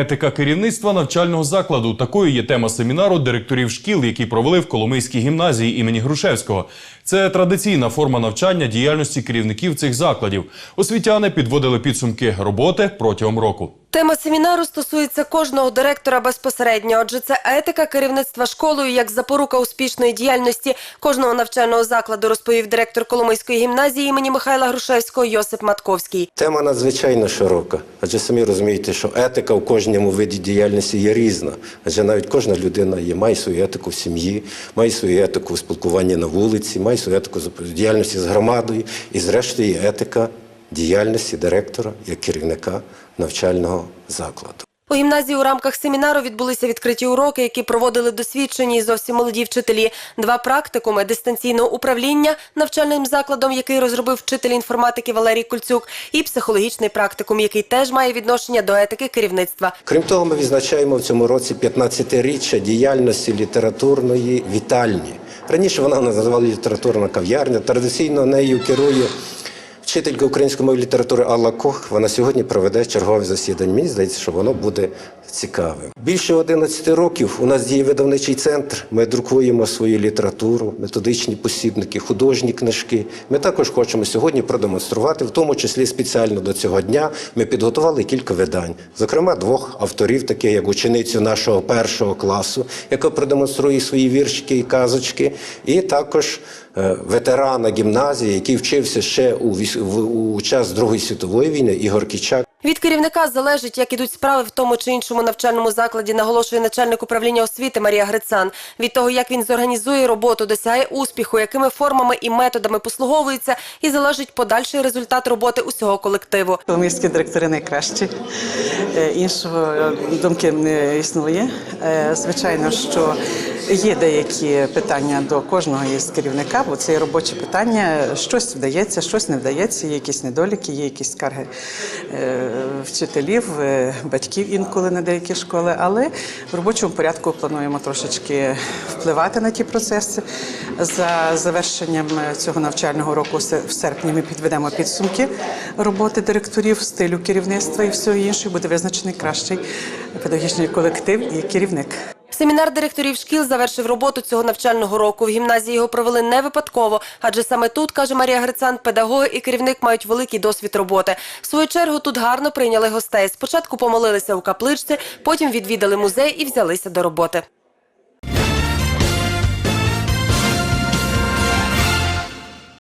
Етика керівництва навчального закладу. Такою є тема семінару директорів шкіл, який провели в Коломийській гімназії імені Грушевського. Це традиційна форма навчання діяльності керівників цих закладів. Освітяни підводили підсумки роботи протягом року. Тема семінару стосується кожного директора безпосередньо. Отже, це етика керівництва школою як запорука успішної діяльності кожного навчального закладу, розповів директор Коломийської гімназії імені Михайла Грушевського Йосип Матковський. Тема надзвичайно широка, адже самі розумієте, що етика в кожному виді діяльності є різна. Адже навіть кожна людина є, має свою етику в сім'ї, має свою етику в спілкуванні на вулиці, має свою етику діяльності з громадою і, зрештою, є етика діяльності директора як керівника навчального закладу. У гімназії у рамках семінару відбулися відкриті уроки, які проводили досвідчені зовсім молоді вчителі. Два практикуми дистанційного управління навчальним закладом, який розробив вчитель інформатики Валерій Кульцюк, і психологічний практикум, який теж має відношення до етики керівництва. Крім того, ми відзначаємо в цьому році 15-річчя діяльності літературної вітальні. Раніше вона називала літературна кав'ярня. Традиційно нею керує вчителька української мови літератури Алла Кох. Вона сьогодні проведе чергове засідання. Мені здається, що воно буде цікавим. Більше 11 років у нас діє видавничий центр. Ми друкуємо свою літературу, методичні посібники, художні книжки. Ми також хочемо сьогодні продемонструвати, в тому числі спеціально до цього дня. Ми підготували кілька видань, зокрема двох авторів, таких як ученицю нашого першого класу, яка продемонструє свої віршики і казочки, і також ветерана гімназії, який вчився ще у, віс- в- у час Другої світової війни, Ігор Кічак. Від керівника залежить, як ідуть справи в тому чи іншому навчальному закладі, наголошує начальник управління освіти Марія Грицан. Від того, як він зорганізує роботу, досягає успіху, якими формами і методами послуговується, і залежить подальший результат роботи усього колективу. Коломийські директори найкращі. Е, Іншого е, думки не існує. Е, Звичайно, що є деякі питання до кожного із керівника, бо це є робочі питання. Щось вдається, щось не вдається, є якісь недоліки, є якісь скарги е, вчителів, е, батьків інколи на деякі школи. Але в робочому порядку плануємо трошечки впливати на ті процеси. За завершенням цього навчального року в серпні ми підведемо підсумки роботи директорів, стилю керівництва і всього іншого. Буде визначений кращий педагогічний колектив і керівник. Семінар директорів шкіл завершив роботу цього навчального року. В гімназії його провели не випадково, адже саме тут, каже Марія Грицан, педагоги і керівник мають великий досвід роботи. В свою чергу тут гарно прийняли гостей. Спочатку помолилися у капличці, потім відвідали музей і взялися до роботи.